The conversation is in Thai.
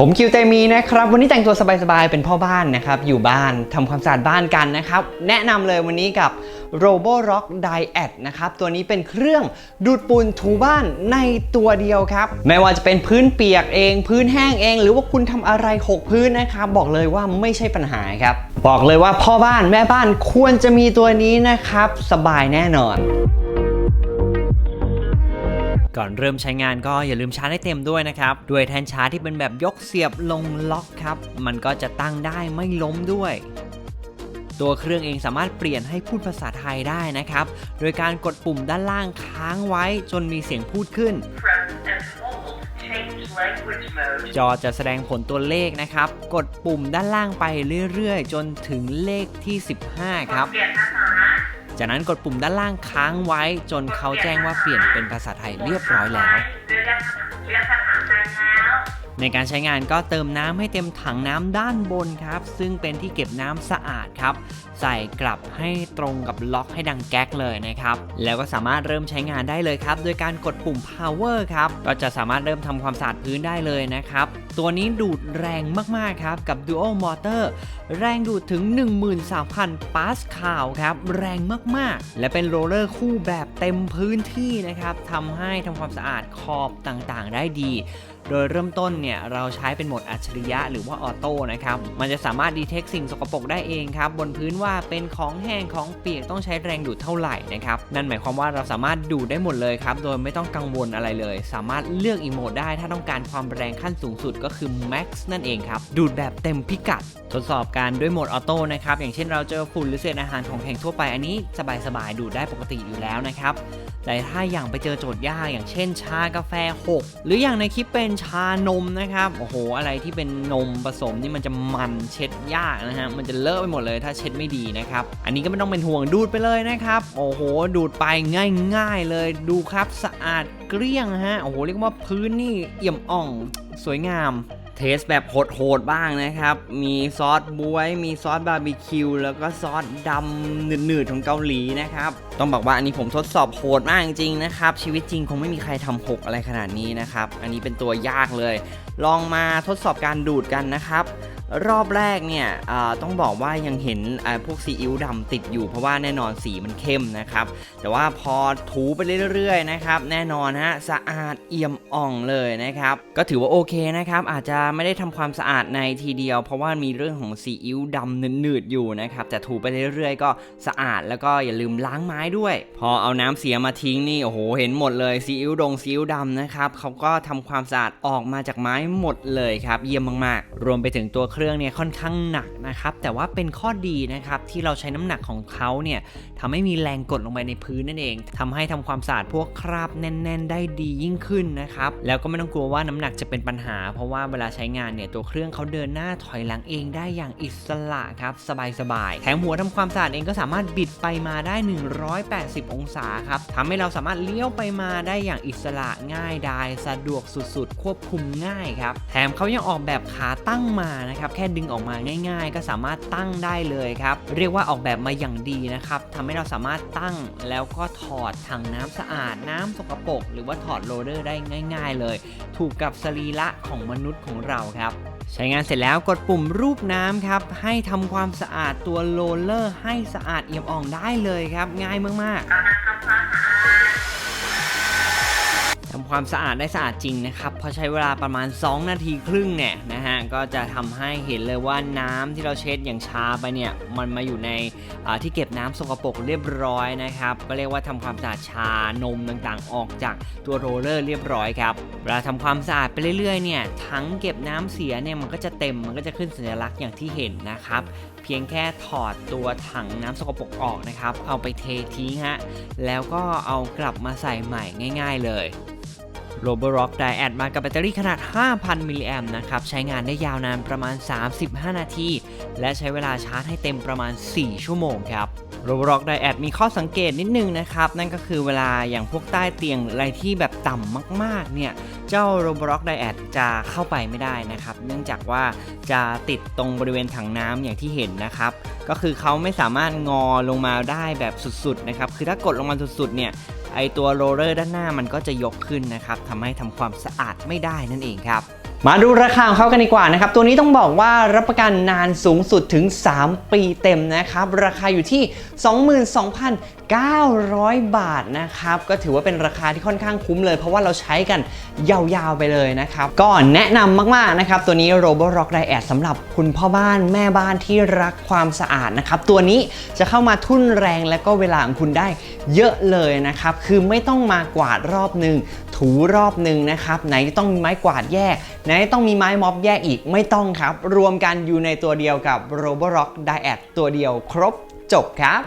ผมคิวเตมีนะครับ วันนี้แต่งตัวสบายๆ เป็นพ่อบ้านนะครับ อยู่บ้านทำความสะอาดบ้านกันนะครับ แนะนำเลยวันนี้กับ Robo Rock Diet นะครับ ตัวนี้เป็นเครื่องดูดปูนถูบ้านในตัวเดียวครับ ไม่ว่าจะเป็นพื้นเปียกเอง พื้นแห้งเอง หรือว่าคุณทำอะไรหกพื้นนะครับ บอกเลยว่าไม่ใช่ปัญหาครับ บอกเลยว่าพ่อบ้านแม่บ้านควรจะมีตัวนี้นะครับ สบายแน่นอน ก่อนเริ่มใช้งานก็อย่าลืมชาร์จให้เต็มด้วยนะครับ ด้วยแทนชาร์จที่เป็นแบบยกเสียบลงล็อกครับ มันก็จะตั้งได้ไม่ล้มด้วยตัวเครื่องเองสามารถเปลี่ยนให้พูดภาษาไทยได้นะครับ โดยการกดปุ่มด้านล่างค้างไว้จนมีเสียงพูดขึ้น จอจะแสดงผลตัวเลขนะครับ กดปุ่มด้านล่างไปเรื่อยๆ จนถึงเลขที่ 15 ครับ จากนั้นกดปุ่มด้านล่างค้างไว้จนเขาแจ้งว่าเปลี่ยนเป็นภาษาไทยเรียบร้อยแล้ว ในการใช้งานก็เติมน้ำให้เต็มถังน้ำด้านบนครับ ซึ่งเป็นที่เก็บน้ำสะอาดครับ ใส่กลับให้ตรงกับล็อกให้ดังแก๊กเลยนะครับ แล้วก็สามารถเริ่มใช้งานได้เลยครับ โดยการกดปุ่ม power ครับ ก็จะสามารถเริ่มทำความสะอาดพื้นได้เลยนะครับ ตัวนี้ดูดแรงมาก ๆ ครับ กับ dual motor แรงดูดถึง 13,000 ปาสคาลครับ แรงมาก ๆ และเป็นโรลเลอร์คู่แบบเต็มพื้นที่นะครับทำให้ทำความสะอาดขอบต่างๆ ได้ดี โดยเริ่มต้นเนี่ยเราใช้เป็นโหมดอัจฉริยะหรือว่าออโต้นะครับมันจะสามารถดีเทคสิ่งสกปรกได้เองครับบนพื้นว่าเป็นของแห้งของเปียกต้องใช้แรงดูดเท่าไหร่นะครับนั่นหมายความว่าเราสามารถดูดได้หมดเลยครับโดยไม่ต้องกังวลอะไรเลย สามารถเลือกอีโหมดได้ถ้าต้องการความแรงขั้นสูงสุดก็คือ Max นั่นเองครับดูดแบบเต็มพิกัด ทดสอบการด้วยโหมดออโต้นะครับอย่างเช่นเราเจอฝุ่นหรือเศษอาหารของแข็งทั่วไปอันนี้สบายๆดูดได้ปกติอยู่แล้วนะครับแต่ถ้าอย่างไปเจอโจทย์ยากอย่างเช่น ชากาแฟ 6 หรืออย่างในคลิปเป็นชานมนะครับโอ้โหอะไรที่เป็นนมผสมนี่มันจะมันเช็ดยากนะฮะมันจะเลอะไปหมดเลยถ้าเช็ดไม่ดีนะครับอันนี้ก็ไม่ต้องเป็นห่วงดูดไปเลยนะครับโอ้โหดูดไปง่าย ๆเลยดูครับสะอาดเกลี้ยงฮะโอ้โหเรียกว่าพื้นนี่เอี่ยมอ่องสวยงาม เทสแบบโหดๆบ้างนะครับ มีซอสบวย มีซอสบาร์บีคิว แล้วก็ซอสดำหนืดๆของเกาหลีนะครับ ต้องบอกว่าอันนี้ผมทดสอบโหดมากจริงๆนะครับ ชีวิตจริงคงไม่มีใครทำหกอะไรขนาดนี้นะครับ อันนี้เป็นตัวยากเลย ลองมาทดสอบการดูดกันนะครับ รอบแรกเนี่ยต้องบอกว่ายังเห็นพวกซีอิ๊วดำติดอยู่เพราะว่าแน่นอนสีมันเข้มนะครับ แต่ว่าพอถูไปเรื่อยๆนะครับ แน่นอนฮะสะอาดเอี่ยมอ่องเลยนะครับ ก็ถือว่าโอเคนะครับ อาจจะไม่ได้ทำความสะอาดในทีเดียว เพราะว่ามีเรื่องของซีอิ๊วดำหนืดๆอยู่นะครับ แต่ถูไปเรื่อยๆ ก็สะอาดแล้วก็อย่าลืมล้างไม้ด้วย พอเอาน้ำเสียมาทิ้งนี่โอ้โหเห็นหมดเลยซีอิ๊วดงซีอิ๊วดำนะครับเขาก็ทำความสะอาดออกมาจากไม้หมดเลยครับ เยี่ยมมากๆ รวมไปถึงตัวเครื่องเนี่ยค่อนข้างหนักนะครับ แต่ว่าเป็นข้อดีนะครับที่เราใช้น้ำหนักของเขาเนี่ยทำให้มีแรงกดลงไปในพื้นนั่นเองทำให้ทำความสะอาดพวกคราบแน่น ๆ ได้ดียิ่งขึ้นนะครับ แล้วก็ไม่ต้องกลัวว่าน้ำหนักจะเป็นปัญหา เพราะว่าเวลาใช้งานเนี่ยตัวเครื่องเขาเดินหน้าถอยหลังเองได้อย่างอิสระครับสบายๆแถมหัวทำความสะอาดเองก็สามารถบิดไปมาได้ 180 องศาครับทำให้เราสามารถเลี้ยวไปมาได้อย่างอิสระง่ายดายสะดวกสุดๆ ควบคุมง่ายครับแถมเขายังออกแบบขาตั้งมานะครับแค่ดึงออกมาง่าย ๆ ก็สามารถตั้งได้เลยครับเรียกว่าออกแบบมาอย่างดีนะครับทำให้เราสามารถตั้งแล้วก็ถอดถังน้ำสะอาด น้ำสกปรกหรือว่าถอดโรเลอร์ได้ง่าย ๆ เลย ถูกกับสรีระของมนุษย์ของเราครับใช้งานเสร็จแล้วกดปุ่มรูปน้ำครับ ให้ทำความสะอาดตัวโรลเลอร์ให้สะอาดเอี่ยมอ่องได้เลยครับ ง่ายมากๆทำความสะอาดได้สะอาดจริงนะครับ พอใช้เวลาประมาณ 2 นาทีครึ่งเนี่ย ก็จะทำให้เห็นเลยว่าน้ำที่เราเช็ดอย่างชาไปเนี่ยมันมาอยู่ในที่เก็บน้ำสกปรกเรียบร้อยนะครับก็เรียกว่าทำความสะอาดชานมต่างๆ ออกจากตัวโรลเลอร์เรียบร้อยครับเวลาทำความสะอาดไปเรื่อยๆเนี่ยถังเก็บน้ำเสียเนี่ยมันก็จะเต็มมันก็จะขึ้นสัญลักษณ์อย่างที่เห็นนะครับเพียงแค่ถอดตัวถังน้ำสกปรกออกนะครับ เอาไปเททิ้งฮะแล้วก็เอากลับมาใส่ใหม่ง่าย ๆเลย r o b o r o c k Diet มากับแบตเตอรี่ขนาด 5,000 มิลลิแอมนะครับ ใช้งานได้ยาวนานประมาณ 35 นาที และใช้เวลาชาร์จให้เต็มประมาณ 4 ชั่วโมงครับ r o b o r o c k Diet มีข้อสังเกตนิดนึงนะครับ นั่นก็คือเวลาอย่างพวกใต้เตียงหรืออะไรที่แบบต่ำมากๆเนี่ยเจ้า r o b o r o c k Diet จะเข้าไปไม่ได้นะครับ เนื่องจากว่าจะติดตรงบริเวณถังน้ำอย่างที่เห็นนะครับ ก็คือเขาไม่สามารถงอลงมาได้แบบสุดๆนะครับคือถ้ากดลงมาสุดๆเนี่ยไอตัวโรเลอร์ด้านหน้ามันก็จะยกขึ้นนะครับทำให้ทำความสะอาดไม่ได้นั่นเองครับ มาดูราคาของเขากันดีกว่านะครับ ตัวนี้ต้องบอกว่ารับประกันนานสูงสุดถึง 3 ปีเต็มนะครับ ราคาอยู่ที่ 22,900 บาทนะครับ ก็ถือว่าเป็นราคาที่ค่อนข้างคุ้มเลย เพราะว่าเราใช้กันยาวๆไปเลยนะครับ ก็แนะนำมากๆนะครับ ตัวนี้ Roborock Diet สำหรับคุณพ่อบ้านแม่บ้านที่รักความสะอาดนะครับ ตัวนี้จะเข้ามาทุ่นแรงและก็เวลาของคุณได้เยอะเลยนะครับ คือไม่ต้องมากวาดรอบหนึ่งถูรอบหนึ่งนะครับ ไหนต้องมีไม้กวาดแยกนะต้องมีไม้ม็อบแยกอีกไม่ต้องครับ รวมกันอยู่ในตัวเดียวกับ Roborock Diet ตัวเดียวครบจบครับ